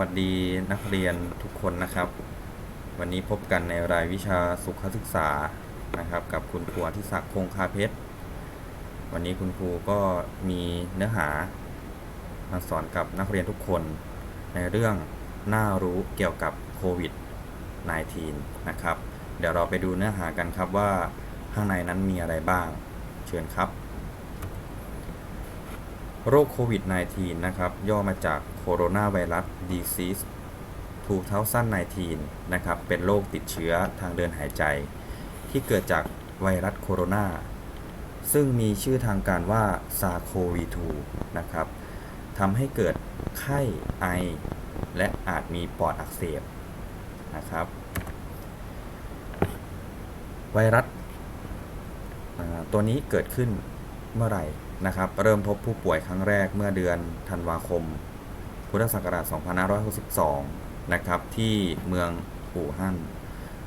วัสดีนักเรียนทุกคนนะครับ วันนี้พบกันในรายวิชาสุขศึกษานะครับ กับคุณครูอธิศักดิ์คงคาเพชรวันนี้คุณครูก็มีเนื้อหามาสอนกับนักเรียนทุกคนในเรื่องน่ารู้เกี่ยวกับโควิด -19 นะครับ เดี๋ยวเราไปดูเนื้อหากันครับว่าข้างในนั้นมีอะไรบ้าง เชิญครับ โรคโควิด -19 นะครับ ย่อมาจากโคโรนาไวรัส disease 2019 นะครับ เป็นโรคติดเชื้อทางเดินหายใจ ที่เกิดจากไวรัสโคโรนา ซึ่งมีชื่อทางการว่าซาโควี2นะครับทำให้เกิดไข้ไอ และอาจมีปอดอักเสบนะครับ ไวรัสตัวนี้เกิดขึ้นเมื่อไหร่ นะครับ เริ่มพบผู้ป่วยครั้งแรกเมื่อเดือนธันวาคม พุทธศักราช 2562 นะครับ ที่เมืองอู่ฮั่น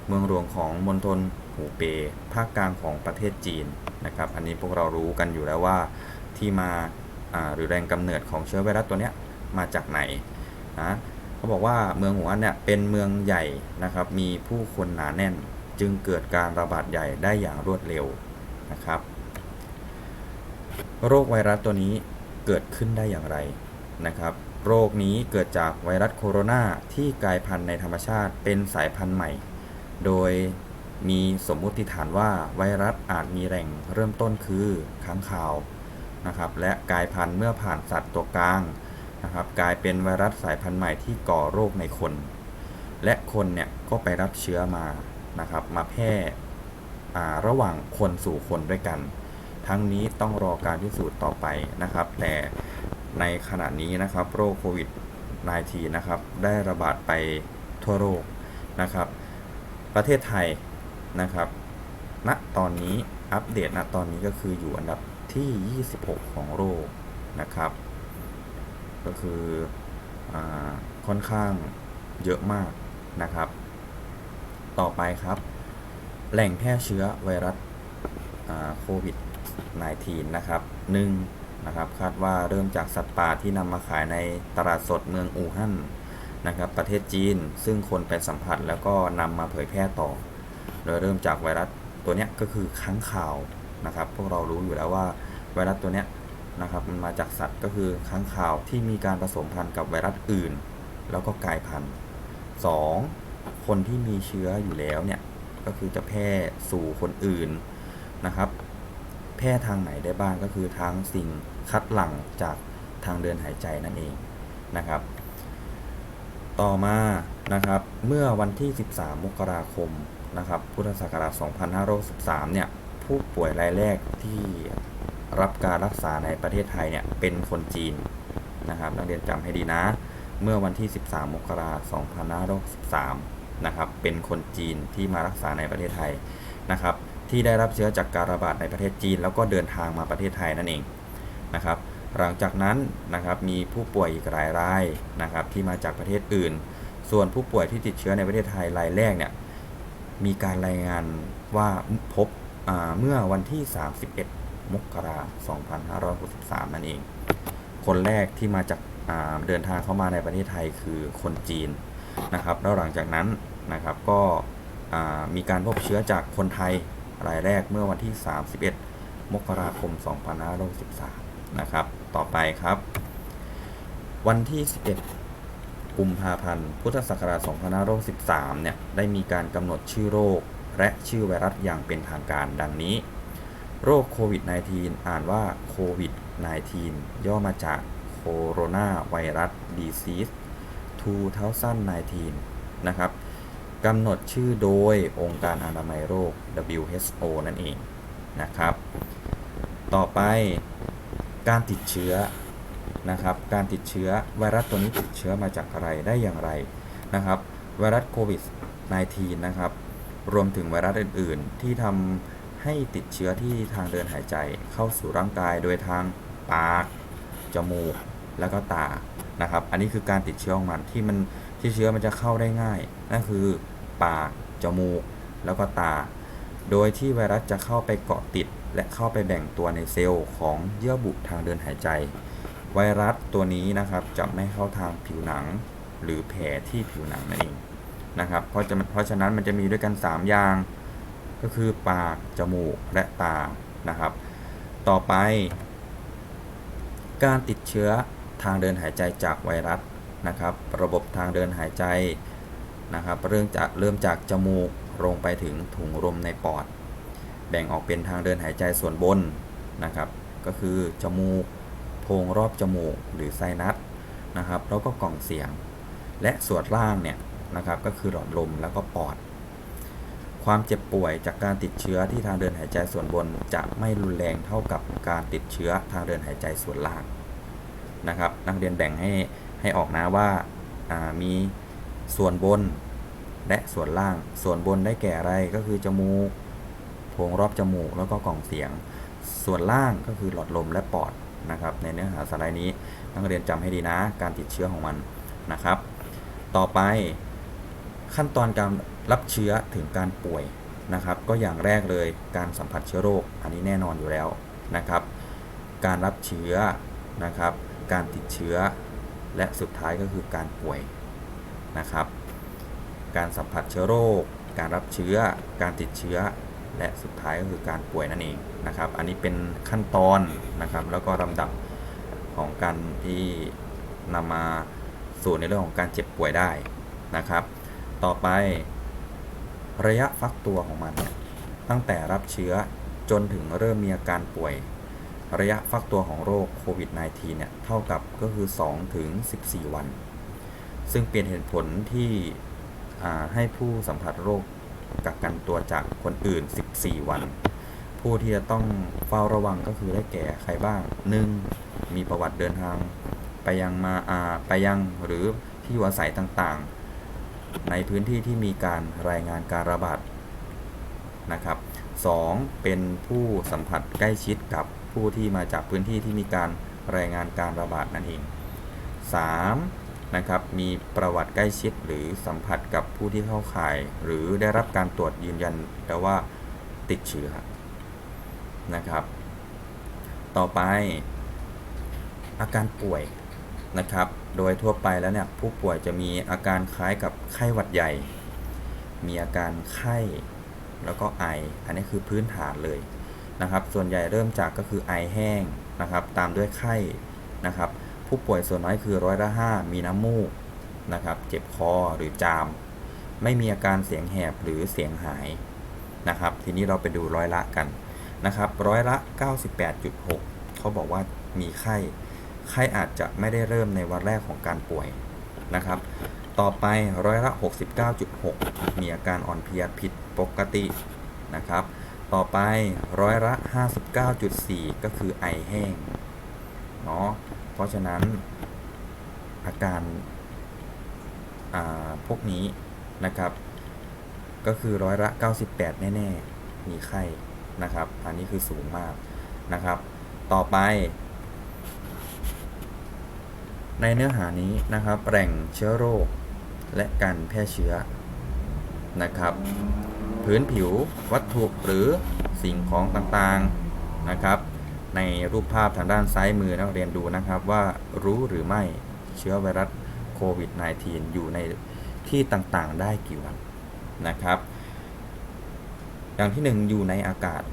เมืองหลวงของมณฑลหูเป ภาคกลางของประเทศจีนนะครับ อันนี้พวกเรารู้กันอยู่แล้วว่าที่มาหรือแรงกำเนิดของเชื้อไวรัสตัวนี้มาจากไหนนะเขาบอกว่าเมืองหูฮั่นเนี่ยเป็นเมืองใหญ่นะครับ มีผู้คนหนาแน่นจึงเกิดการระบาดใหญ่ได้อย่างรวดเร็วนะครับ โรคไวรัสตัวนี้เกิดขึ้นได้อย่างไรนะครับ โรคนี้เกิดจากไวรัสโคโรนาที่กลายพันธุ์ในธรรมชาติเป็นสายพันธุ์ใหม่ โดยมีสมมุติฐานว่าไวรัสอาจมีแหล่งเริ่มต้นคือค้างคาวนะครับ และกลายพันธุ์เมื่อผ่านสัตว์ตัวกลางนะครับ กลายเป็นไวรัสสายพันธุ์ใหม่ที่ก่อโรคในคน และคนเนี่ยก็ไปรับเชื้อมานะครับ มาแพร่ระหว่างคนสู่คนด้วยกัน ทั้งนี้ต้องรอการพิสูจน์ต่อไปนะครับ แต่ในขณะนี้นะครับโรคโควิด -19 นะครับได้ระบาดไปทั่วโลกนะครับ ประเทศไทยนะครับณตอนนี้อัปเดตณตอนนี้ก็คืออยู่อันดับที่ 26 ของโลกนะครับ ก็คืออค่อนข้างเยอะมากนะครับ ต่อไปครับ แหล่งแพร่เชื้อไวรัสโควิด 19 นะครับ1นะครับคาดว่าเริ่มจากสัตว์ป่าที่นำมาขายในตลาดสดเมืองอู่ฮั่นนะครับประเทศจีนซึ่งคนไปสัมผัสแล้วก็นำมาเผยแพร่ต่อ โดยเริ่มจากไวรัสตัวนี้ก็คือค้างคาวนะครับพวกเรารู้อยู่แล้วว่าไวรัสตัวนี้นะครับมันมาจากสัตว์ก็คือค้างคาวที่มีการผสมพันธุ์กับไวรัสอื่น แล้วก็กลายพันธุ์ 2. คนที่มีเชื้ออยู่แล้วเนี่ยก็คือจะแพร่สู่คนอื่นนะครับ แพร่ทางไหนได้บ้างก็คือทางสิ่งคัดหลั่งจากทางเดินหายใจนั่นเองนะครับ ต่อมานะครับเมื่อวันที่ 13 มกราคมนะครับพุทธศักราช 2513 เนี่ยผู้ป่วยรายแรกที่รับการรักษาในประเทศไทยเนี่ยเป็นคนจีนนะครับนักเรียนจำให้ดีนะ เมื่อวันที่ 13 มกราคม 2513 นะครับเป็นคนจีนที่มารักษาในประเทศไทยนะครับ ที่ได้รับเชื้อจากการระบาดในประเทศจีน แล้วก็เดินทางมาประเทศไทยนั่นเองนะครับ หลังจากนั้นนะครับมีผู้ป่วยอีกหลายรายนะครับที่มาจากประเทศอื่น ส่วนผู้ป่วยที่ติดเชื้อในประเทศไทยรายแรกเนี่ยมีการรายงานว่าพบาเมื่อวันที่ 31 มกราคม 2563 นั่นเอง คนแรกที่มาจากาเดินทางเข้ามาในประเทศไทยคือคนจีนนะครับ แล้วหลังจากนั้นนะครับก็มีการพบเชื้อจากคนไทย รายแรกเมื่อวันที่ 31 มกราคม 2563 นะครับ ต่อไปครับ วันที่ 11 กุมภาพันธ์ พุทธศักราช 2513 เนี่ย ได้มีการกำหนดชื่อโรค และชื่อไวรัสอย่างเป็นทางการดังนี้ โรคโควิด -19 อ่านว่าโควิด -19 ย่อมาจากโคโรนาไวรัส disease 2019 นะครับ กำหนดชื่อโดยองค์การอนามัยโรค WHO นั่นเองนะครับ ต่อไปการติดเชื้อนะครับ การติดเชื้อไวรัสตัวนี้ติดเชื้อมาจากอะไรได้อย่างไรนะครับ ไวรัสโควิด -19 นะครับ รวมถึงไวรัสอื่น ๆ ที่ทำให้ติดเชื้อที่ทางเดินหายใจเข้าสู่ร่างกายโดยทางปาก จมูก แล้วก็ตานะครับ อันนี้คือการติดเชื้อของมันที่มัน ที่เชื้อมันจะเข้าได้ง่าย นั่นคือปาก จมูก แล้วก็ตา โดยที่ไวรัสจะเข้าไปเกาะติด และเข้าไปแบ่งตัวในเซลล์ของเยื่อบุทางเดินหายใจ ไวรัสตัวนี้นะครับจะไม่เข้าทางผิวหนัง หรือแผลที่ผิวหนังนั่นเองนะครับ เพราะจะเพราะฉะนั้นมันจะมีด้วยกัน 3 อย่าง ก็คือปาก จมูก และตา นะครับ ต่อไป การติดเชื้อทางเดินหายใจจากไวรัส นะครับ ระบบทางเดินหายใจนะครับเริ่มจากเริ่มจากจมูกลงไปถึงถุงลมในปอด แบ่งออกเป็นทางเดินหายใจส่วนบนนะครับ ก็คือจมูกโพรงรอบจมูกหรือไซนัสนะครับ แล้วก็กล่องเสียง และส่วนล่างเนี่ยนะครับก็คือหลอดลมแล้วก็ปอด ความเจ็บป่วยจากการติดเชื้อที่ทางเดินหายใจส่วนบนจะไม่รุนแรงเท่ากับการติดเชื้อทางเดินหายใจส่วนล่างนะครับ นักเรียนแบ่งให้ ให้ออกนะว่าามีส่วนบนและส่วนล่าง ส่วนบนได้แก่อะไรก็คือจมูกโพรงรอบจมูกแล้วก็กล่องเสียง ส่วนล่างก็คือหลอดลมและปอดนะครับ ในเนื้อหาสไลด์นี้นักเรียนจำให้ดีนะ การติดเชื้อของมันนะครับ ต่อไปขั้นตอนการรับเชื้อถึงการป่วยนะครับ ก็อย่างแรกเลยการสัมผัสเชื้อโรค อันนี้แน่นอนอยู่แล้วนะครับ การรับเชื้อนะครับ การติดเชื้อ และสุดท้ายก็คือการป่วยนะครับ การสัมผัสเชื้อโรค การรับเชื้อ การติดเชื้อ และสุดท้ายก็คือการป่วยนั่นเองนะครับ อันนี้เป็นขั้นตอนนะครับ แล้วก็ลำดับของการที่นำมาสู่ในเรื่องของการเจ็บป่วยได้นะครับ ต่อไประยะฟักตัวของมัน ตั้งแต่รับเชื้อจนถึงเริ่มมีอาการป่วย ระยะฟักตัวของโรคโควิด -19 เนี่ยเท่ากับก็คือ 2 ถึง 14 วัน ซึ่งเป็นเหตุผลที่ให้ผู้สัมผัสโรคกักกันตัวจากคนอื่น 14 วัน ผู้ที่จะต้องเฝ้าระวังก็คือได้แก่ใครบ้าง 1. มีประวัติเดินทาง ไปยังมาอ่าไปยังหรือที่อยู่อาศัยต่างๆ ในพื้นที่ที่มีการรายงานการระบาดนะครับ 2. เป็นผู้สัมผัสใกล้ชิดกับ ผู้ที่มาจากพื้นที่ที่มีการรายงานการระบาดนั่นเอง 3. นะครับ มีประวัติใกล้ชิดหรือสัมผัสกับผู้ที่เข้าข่าย หรือได้รับการตรวจยืนยันแล้วว่าติดเชื้อนะครับ ต่อไป อาการป่วยนะครับ โดยทั่วไปแล้วเนี่ยผู้ป่วยจะมีอาการคล้ายกับไข้หวัดใหญ่ มีอาการไข้แล้วก็ไอ อันนี้คือพื้นฐานเลย นะครับ ส่วนใหญ่เริ่มจากก็คือไอแห้งนะครับ ตามด้วยไข้นะครับ ผู้ป่วยส่วนน้อยคือร้อยละห้ามีน้ำมูกนะครับ เจ็บคอหรือจาม ไม่มีอาการเสียงแหบหรือเสียงหายนะครับ ทีนี้เราไปดูร้อยละกันนะครับร้อยละ 98.6 เขาบอกว่ามีไข้ ไข้อาจจะไม่ได้เริ่มในวันแรกของการป่วยนะครับ ต่อไปร้อยละ 69.6 มีอาการอ่อนเพลียผิดปกตินะครับ ต่อไปร้อยละ 59.4 ก็คือไอแห้งเนาะเพราะฉะนั้นอาการาพวกนี้นะครับ ก็คือร้อยละ 98 แน่ ๆ มีไข้นะครับ อันนี้คือสูงมากนะครับ ต่อไป ในเนื้อหานี้นะครับแหล่งเชื้อโรคและการแพร่เชื้อนะครับ พื้นผิววัตถุหรือสิ่งของต่างๆนะครับ ในรูปภาพทางด้านซ้ายมือนักเรียนดูนะครับว่ารู้หรือไม่เชื้อไวรัสโควิด -19 อยู่ในที่ต่างๆ ได้กี่วันนะครับ อย่างที่หนึ่งอยู่ในอากาศ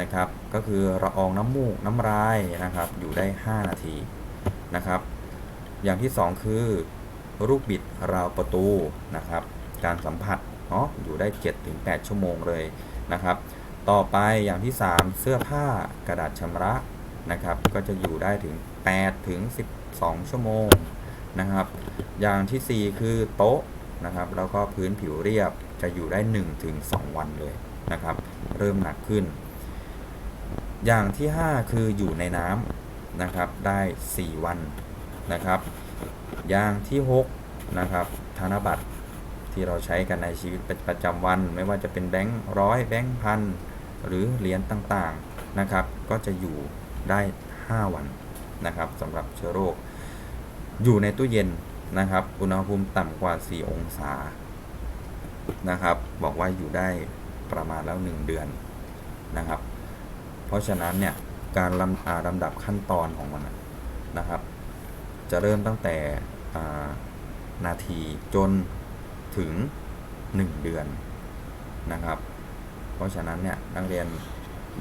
นะครับ ก็คือละอองน้ำมูกน้ำลายนะครับ อยู่ได้ 5 นาทีนะครับ อย่างที่ 2 คือ รูปบิดราวประตูนะครับ การสัมผัส เนาะอยู่ได้ 7-8 ชั่วโมงเลยนะครับ ต่อไปอย่างที่ 3 เสื้อผ้ากระดาษชำระนะครับ ก็จะอยู่ได้ถึง8ถึง12 ชั่วโมงนะครับ อย่างทีสี่4 คือโต๊ะนะครับ แล้วก็พื้นผิวเรียบจะอยู่ได้1ถึง2วันเลยนะครับ เริ่มหนักขึ้น อย่างที่ 5 คืออยู่ในน้ำนะครับได้ 4 วันนะครับ อย่างที่ 6 นะครับธนบัตร ที่เราใช้กันในชีวิตประจำวัน ไม่ว่าจะเป็นแบงค์ร้อยแบงค์พันหรือเหรียญต่างๆนะครับ ก็จะอยู่ได้ 5 วันนะครับสำหรับเชื้อโรค อยู่ในตู้เย็นนะครับ อุณหภูมิต่ำกว่า 4 องศานะครับ บอกว่าอยู่ได้ประมาณแล้ว 1 เดือนนะครับ เพราะฉะนั้นเนี่ยการลำอาลำดับขั้นตอนของมันนะครับ จะเริ่มตั้งแต่นาทีจน ถึง 1 เดือนนะครับ เพราะฉะนั้นเนี่ยนักเรียน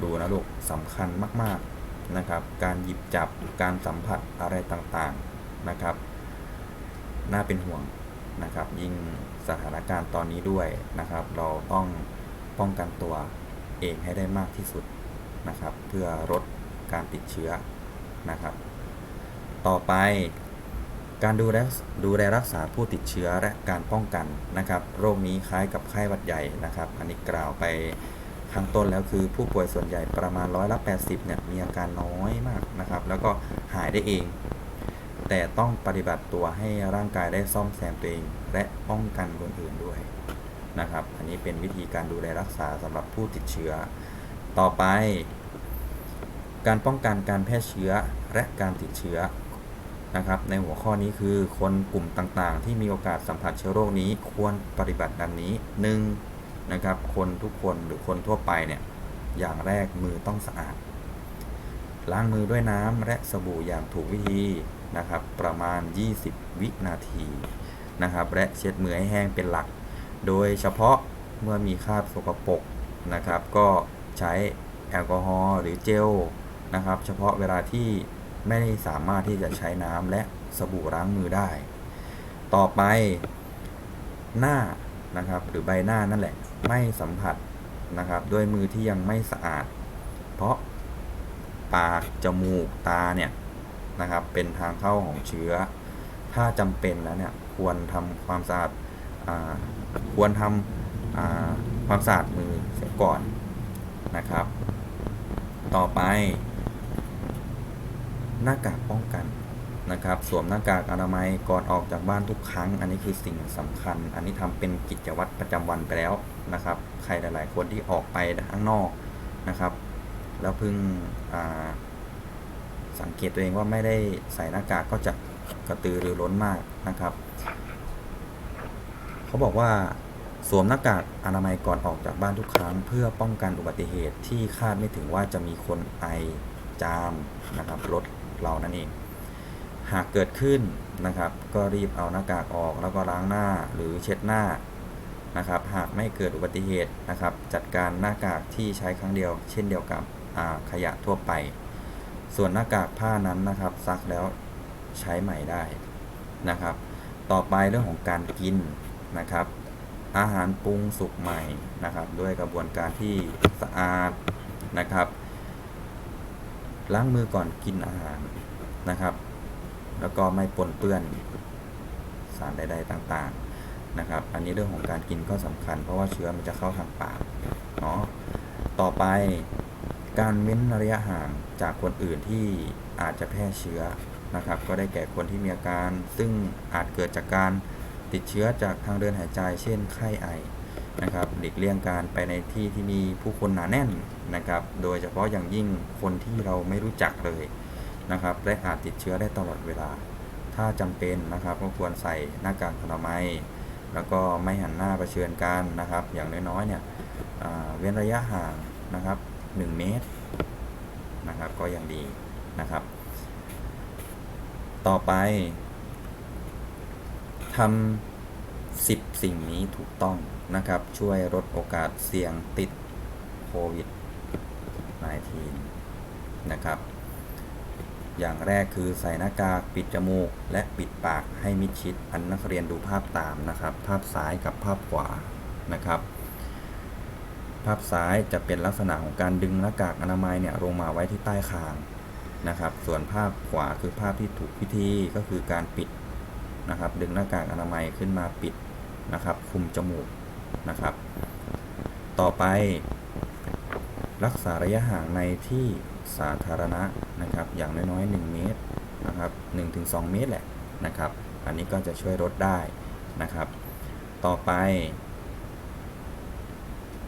ดูนะลูกสำคัญมากๆนะครับ การหยิบจับการสัมผัสอะไรต่างๆนะครับ น่าเป็นห่วงนะครับ ยิ่งสถานการณ์ตอนนี้ด้วยนะครับ เราต้องป้องกันตัวเองให้ได้มากที่สุดนะครับ เพื่อลดการติดเชื้อนะครับ ต่อไป การดูแลดูแลรักษาผู้ติดเชื้อและการป้องกันนะครับ โรคนี้คล้ายกับไข้หวัดใหญ่นะครับ อันนี้กล่าวไปข้างต้นแล้วคือผู้ป่วยส่วนใหญ่ประมาณร้อยละ80เนี่ยมีอาการน้อยมากนะครับ แล้วก็หายได้เอง แต่ต้องปฏิบัติตัวให้ร่างกายได้ซ่อมแซมตัวเอง และป้องกันคนอื่นด้วยนะครับ อันนี้เป็นวิธีการดูแลรักษาสำหรับผู้ติดเชื้อ ต่อไป การป้องกันการแพร่เชื้อและการติดเชื้อ นะครับในหัวข้อนี้คือคนกลุ่มต่างๆ ที่มีโอกาสสัมผัสเชื้อโรคนี้ควรปฏิบัติดังนี้ 1. นะครับคนทุกคนหรือคนทั่วไปเนี่ยอย่างแรกมือต้องสะอาด ล้างมือด้วยน้ำและสบู่อย่างถูกวิธีนะครับประมาณ 20 วินาทีนะครับและเช็ดมือให้แห้งเป็นหลัก โดยเฉพาะเมื่อมีคราบสกปรกนะครับ ก็ใช้แอลกอฮอล์หรือเจลนะครับ เฉพาะเวลาที่ ไม่สามารถที่จะใช้น้ำและสบู่ล้างมือได้ ต่อไปหน้านะครับ หรือใบหน้านั่นแหละ ไม่สัมผัสนะครับ ด้วยมือที่ยังไม่สะอาด เพราะปากจมูกตาเนี่ยนะครับ เป็นทางเข้าของเชื้อ ถ้าจำเป็นแล้วเนี่ยควรทำความสะอาดอาควรทำอ่าความสะอาดมือเสียก่อนนะครับ ต่อไป หน้ากากป้องกันนะครับ สวมหน้ากากอนามัยก่อนออกจากบ้านทุกครั้ง อันนี้คือสิ่งสำคัญ อันนี้ทำเป็นกิจวัตรประจำวันไปแล้วนะครับ ใครหลาย ๆ คนที่ออกไปข้างนอกนะครับ แล้วเพิ่งสังเกตตัวเองว่าไม่ได้ใส่หน้ากากก็จะกระตือรือร้นมากนะครับ เขาบอกว่าสวมหน้ากากอนามัยก่อนออกจากบ้านทุกครั้ง เพื่อป้องกันอุบัติเหตุที่คาดไม่ถึงว่าจะมีคนไอจามนะครับรถ เรานั่นเอง หากเกิดขึ้นนะครับ ก็รีบเอาหน้ากากออกแล้วก็ล้างหน้าหรือเช็ดหน้านะครับ หากไม่เกิดอุบัติเหตุนะครับ จัดการหน้ากากที่ใช้ครั้งเดียว เช่นเดียวกับขยะทั่วไป ส่วนหน้ากากผ้านั้นนะครับ ซักแล้วใช้ใหม่ได้นะครับ ต่อไปเรื่องของการกินนะครับ อาหารปรุงสุกใหม่นะครับ ด้วยกระบวนการที่สะอาดนะครับ ล้างมือก่อนกินอาหารนะครับ แล้วก็ไม่ปนเปื้อนสารใดๆต่างๆนะครับ อันนี้เรื่องของการกินก็สำคัญ เพราะว่าเชื้อมันจะเข้าทางปากเนาะต่อไปการเว้นระยะห่างจากคนอื่นที่อาจจะแพร่เชื้อนะครับ ก็ได้แก่คนที่มีอาการ ซึ่งอาจเกิดจากการติดเชื้อจากทางเดินหายใจ เช่นไข้ไอ นะครับหลีกเลี่ยงการไปในที่ที่มีผู้คนหนาแน่นนะครับ โดยเฉพาะอย่างยิ่งคนที่เราไม่รู้จักเลยนะครับ และอาจติดเชื้อได้ตลอดเวลา ถ้าจำเป็นนะครับก็ควรใส่หน้ากากอนามัย แล้วก็ไม่หันหน้าเผชิญกันนะครับ อย่างน้อยๆเนี่ยเว้นระยะห่างนะครับ 1 เมตรนะครับก็ยังดีนะครับ ต่อไปทำ10 สิ่งนี้ถูกต้อง นะครับ ช่วยลดโอกาสเสี่ยงติดโควิด -19 นะครับ อย่างแรกคือใส่หน้ากากปิดจมูก และปิดปากให้มิดชิด อันนักเรียนดูภาพตามนะครับ ภาพซ้ายกับภาพขวานะครับภาพซ้ายจะเป็นลักษณะของการดึงหน้ากากอนามัยเนี่ยลงมาไว้ที่ใต้คางนะครับ ส่วนภาพขวาคือภาพที่ถูกวิธีก็คือการปิดนะครับ ดึงหน้ากากอนามัยขึ้นมาปิดนะครับ คุมจมูก นะครับ ต่อไป รักษาระยะห่างในที่สาธารณะนะครับ อย่างน้อยๆ 1 เมตรนะครับ1-2 เมตรแหละนะครับ อันนี้ก็จะช่วยลดได้นะครับ ต่อไป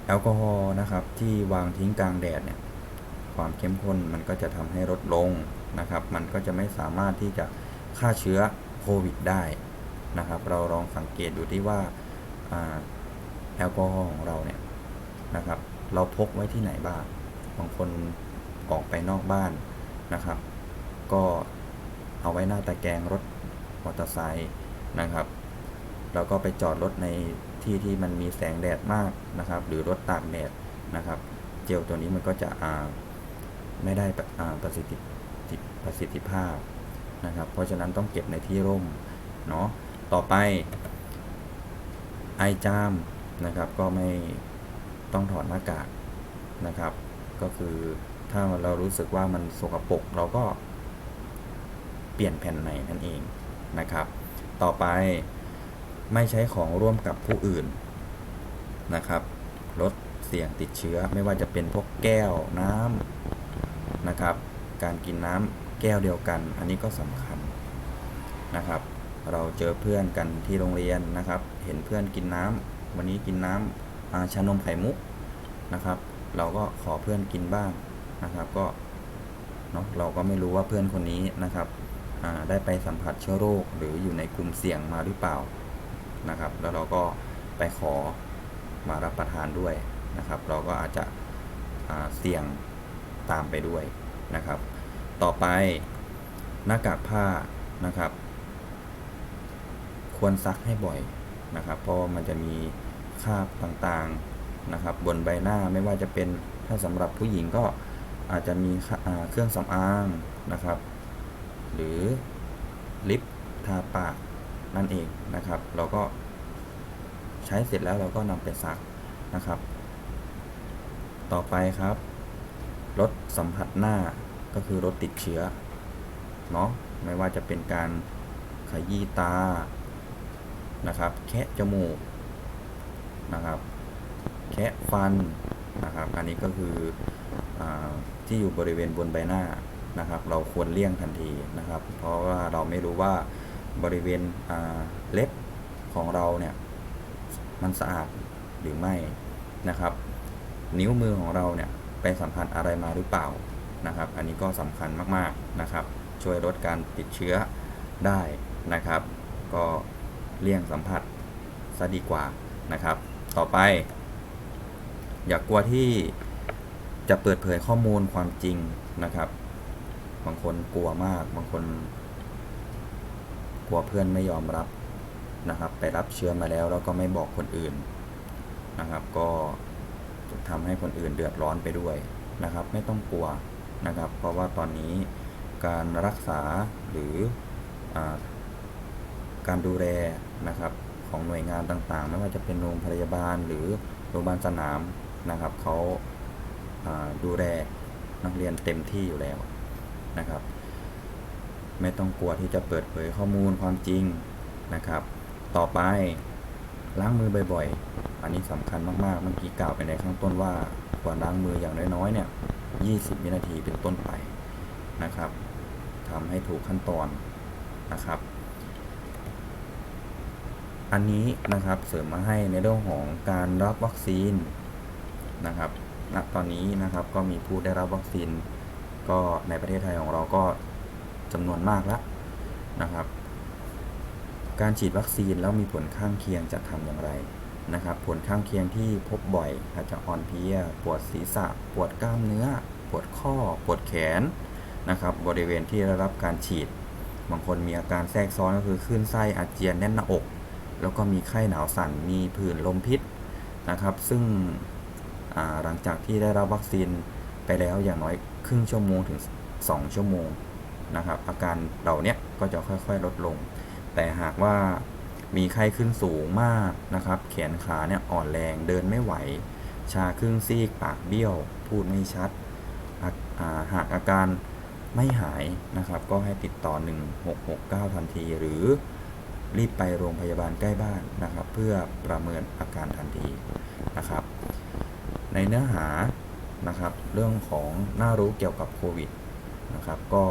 แอลกอฮอล์นะครับที่วางทิ้งกลางแดดเนี่ยความเข้มข้นมันก็จะทำให้ลดลงนะครับ มันก็จะไม่สามารถที่จะฆ่าเชื้อโควิดได้นะครับ เราลองสังเกตดูที่ว่าอ่า แอลกอฮอล์ของเราเนี่ยนะครับ เราพกไว้ที่ไหนบ้างบางคนออกไปนอกบ้านนะครับ ก็เอาไว้หน้าตะแกรงรถมอเตอร์ไซค์นะครับเราก็ไปจอดรถในที่ที่มันมีแสงแดดมากนะครับ หรือรถตากแดดนะครับ เจลตัวนี้มันก็จะไม่ได้ประสิทธิประสิทธิภาพนะครับ เพราะฉะนั้นต้องเก็บในที่ร่มเนาะต่อไปไอจาม นะครับ ก็ไม่ต้องถอดหน้ากากนะครับ ก็คือถ้าเรารู้สึกว่ามันสกปรกเราก็เปลี่ยนแผ่นใหม่นั่นเองนะครับ ต่อไปไม่ใช้ของร่วมกับผู้อื่นนะครับลดเสี่ยงติดเชื้อไม่ว่าจะเป็นพวกแก้วน้ำนะครับ การกินน้ำแก้วเดียวกัน อันนี้ก็สำคัญนะครับ เราเจอเพื่อนกันที่โรงเรียนนะครับ เห็นเพื่อนกินน้ำ วันนี้กินน้ำอาชานมไข่มุกนะครับ เราก็ขอเพื่อนกินบ้างนะครับ ก็เนาะเราก็ไม่รู้ว่าเพื่อนคนนี้นะครับได้ไปสัมผัสเชื้อโรคหรืออยู่ในกลุ่มเสี่ยงมาหรือเปล่านะครับ แล้วเราก็ไปขอมารับประทานด้วยนะครับ เราก็อาจจะเสี่ยงตามไปด้วยนะครับ ต่อไปหน้ากากผ้านะครับ ควรซักให้บ่อย นะครับ เพราะว่ามันจะมีคราบต่างๆนะครับ บนใบหน้าไม่ว่าจะเป็นถ้าสำหรับผู้หญิงก็อาจจะมีเครื่องสำอางนะครับ หรือลิปทาปากนั่นเองนะครับ เราก็ใช้เสร็จแล้วเราก็นำไปซักนะครับ ต่อไปครับลดสัมผัสหน้าก็คือลดติดเชื้อเนาะไม่ว่าจะเป็นการขยี้ตา นะครับแคะจมูกนะครับแคะฟันนะครับ อันนี้ก็คืออที่อยู่บริเวณบนใบหน้านะครับ เราควรเลี่ยงทันทีนะครับ เพราะว่าเราไม่รู้ว่าบริเวณเล็บของเราเนี่ยมันสะอาดหรือไม่นะครับ นิ้วมือของเราเนี่ยไปสัมผัสอะไรมาหรือเปล่านะครับ อันนี้ก็สำคัญมากๆนะครับ ช่วยลดการติดเชื้อได้นะครับ ก็ เลี่ยงสัมผัสซะดีกว่านะครับ ต่อไป อย่ากกลัวที่จะเปิดเผยข้อมูลความจริงนะครับ บางคนกลัวมาก บางคน กลัวเพื่อนไม่ยอมรับนะครับ ไปรับเชื้อมาแล้วแล้วก็ไม่บอกคนอื่นนะครับ ก็ทำให้คนอื่นเดือดร้อนไปด้วยนะครับ ไม่ต้องกลัวนะครับ เพราะว่าตอนนี้การรักษาหรืออการดูแล นะครับของหน่วยงานต่างๆ ไม่ว่าจะเป็นโรงพยาบาลหรือโรงพยาบาลสนามนะครับเขาาดูแลนักเรียนเต็มที่อยู่แล้วนะครับ ไม่ต้องกลัวที่จะเปิดเผยข้อมูลความจริงนะครับ ต่อไปล้างมือบ่อยๆ อันนี้สำคัญมากๆ เมื่อกี้กล่าวไปในข้างต้นว่าควรล้างมืออย่างน้อยๆเนี่ย 20 วินาทีเป็นต้นไปนะครับทำให้ถูกขั้นตอนนะครับ อันนี้นะครับเสริมมาให้ในเรื่องของการรับวัคซีนนะครับณตอนนี้นะครับก็มีผู้ได้รับวัคซีน ก็ในประเทศไทยของเราก็จำนวนมากแล้วนะครับ การฉีดวัคซีนแล้วมีผลข้างเคียงจะทำอย่างไรนะครับ ผลข้างเคียงที่พบบ่อยอาจจะอ่อนเพลียปวดศีรษะ ปวดกล้ามเนื้อ ปวดข้อ ปวดแขนนะครับ บริเวณที่ได้รับการฉีด บางคนมีอาการแทรกซ้อนก็คือคลื่นไส้อาเจียนแน่นหน้าอก แล้วก็มีไข้หนาวสั่น มีผื่นลมพิษนะครับ ซึ่งหลังจากที่ได้รับวัคซีนไปแล้วอย่างน้อยครึ่งชั่วโมงถึง 2 ชั่วโมงนะครับ อาการเหล่านี้ก็จะค่อยๆลดลง แต่หากว่ามีไข้ขึ้นสูงมากนะครับ แขนขาเนี่ยอ่อนแรงเดินไม่ไหว ชาครึ่งซีกปากเบี้ยว พูดไม่ชัด หากอาการไม่หายนะครับ ก็ให้ติดต่อ 1669 ทันทีหรือ รีบไปโรงพยาบาลใกล้บ้านนะครับ เพื่อประเมินอาการทันทีนะครับ ในเนื้อหานะครับ เรื่องของน่ารู้เกี่ยวกับโควิดนะครับก็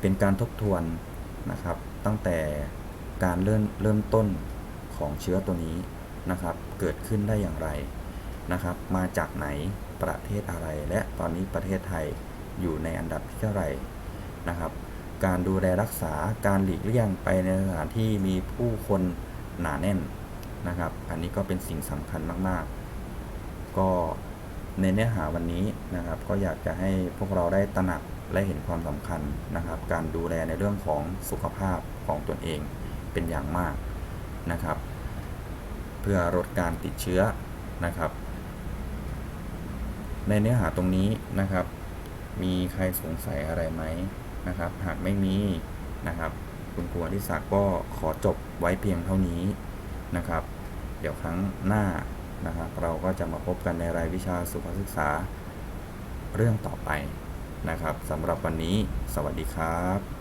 เป็นการทบทวนนะครับ ตั้งแต่การเริ่มเริ่มต้นของเชื้อตัวนี้นะครับ เกิดขึ้นได้อย่างไรนะครับ มาจากไหนประเทศอะไร และตอนนี้ประเทศไทยอยู่ในอันดับที่เท่าไหร่นะครับ การดูแลรักษาการหลีกเลี่ยงไปในสถานที่มีผู้คนหนาแน่นนะครับ อันนี้ก็เป็นสิ่งสำคัญมาก ๆ ก็ในเนื้อหาวันนี้นะครับ ก็อยากจะให้พวกเราได้ตระหนักและเห็นความสำคัญนะครับ การดูแลในเรื่องของสุขภาพของตนเองเป็นอย่างมากนะครับ เพื่อลดการติดเชื้อนะครับ ในเนื้อหาตรงนี้นะครับ มีใครสงสัยอะไรไหม นะครับ หากไม่มีนะครับ คุณครูอธิศักดิ์ก็ขอจบไว้เพียงเท่านี้นะครับ เดี๋ยวครั้งหน้านะครับ เราก็จะมาพบกันในรายวิชาสุขศึกษาเรื่องต่อไปนะครับสำหรับวันนี้ สวัสดีครับ